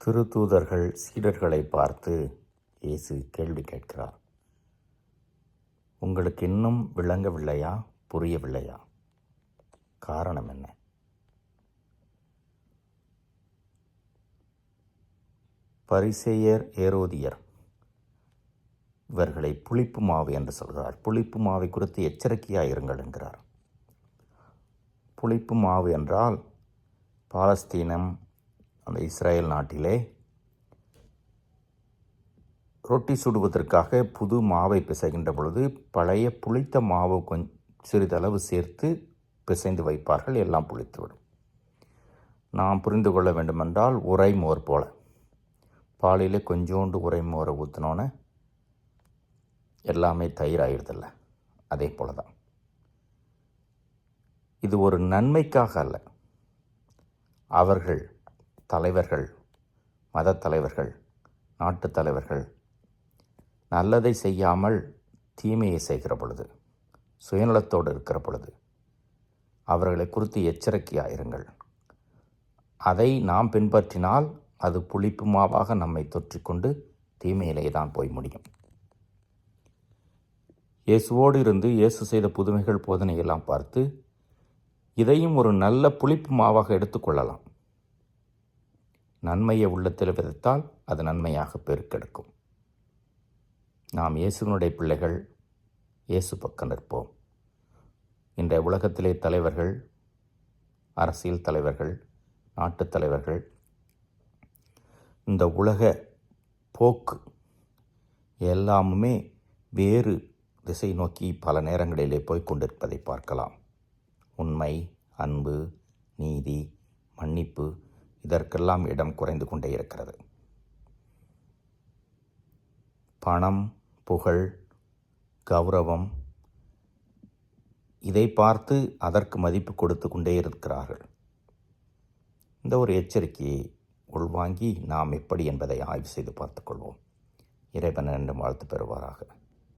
திருத்தூதர்கள் சீடர்களை பார்த்து இயேசு கேள்வி கேட்கிறார். உங்களுக்கு இன்னும் விளங்கவில்லையா? புரியவில்லையா? காரணம் என்ன? பரிசேயர் ஏரோதியர் இவர்களை புளிப்பு மாவு என்று சொல்கிறார். புளிப்பு மாவை குறித்து எச்சரிக்கையாக இருங்கள் என்கிறார். புளிப்பு மாவு என்றால் பாலஸ்தீனம் அந்த இஸ்ரேல் நாட்டிலே ரொட்டி சுடுவதற்காக புது மாவை பிசைகின்ற பொழுது பழைய புளித்த மாவு கொஞ்சம் சிறிதளவு சேர்த்து பிசைந்து வைப்பார்கள். எல்லாம் புளித்துவிடும். நாம் புரிந்து கொள்ள வேண்டுமென்றால் உரைமோர் போல. பாலில் கொஞ்சோண்டு உரைமோரை ஊற்றினோன்னே எல்லாமே தயிர் ஆயிடுதில்ல. அதே போல தான் இது ஒரு நன்மைக்காக அல்ல. அவர்கள் தலைவர்கள் மத தலைவர்கள் நாட்டு தலைவர்கள் நல்லதை செய்யாமல் தீமையை செய்கிற பொழுது சுயநலத்தோடு இருக்கிற பொழுது அவர்களை குறித்து எச்சரிக்கையாயிருங்கள். அதை நாம் பின்பற்றினால் அது புளிப்பு மாவாக நம்மை தொற்றிக்கொண்டு தீமையிலே தான் போய் முடியும். இயேசுவோடு இருந்து இயேசு செய்த புதுமைகள் போதனையெல்லாம் பார்த்து இதையும் ஒரு நல்ல புளிப்பு மாவாக எடுத்துக்கொள்ளலாம் நன்மையை உள்ளத்தில் விதைத்தால் அது நன்மையாக பெருக்கெடுக்கும். நாம் இயேசுவினுடைய பிள்ளைகள் இயேசு பக்கம் நிற்போம். இன்றைய உலகத்திலே தலைவர்கள் அரசியல் தலைவர்கள் நாட்டுத் தலைவர்கள் இந்த உலக போக்கு எல்லாமுமே வேறு திசை நோக்கி பல நேரங்களிலே போய்க் கொண்டிருப்பதை பார்க்கலாம். உண்மை அன்பு நீதி மன்னிப்பு இதற்கெல்லாம் இடம் குறைந்து கொண்டே இருக்கிறது. பணம் புகழ் கௌரவம் இதை பார்த்து அதற்கு மதிப்பு கொடுத்து கொண்டே இருக்கிறார்கள். இந்த ஒரு எச்சரிக்கையை உள்வாங்கி நாம் எப்படி என்பதை ஆய்வு செய்து பார்த்துக்கொள்வோம் இறைவன் என்று வாழ்த்து பெறுவாராக.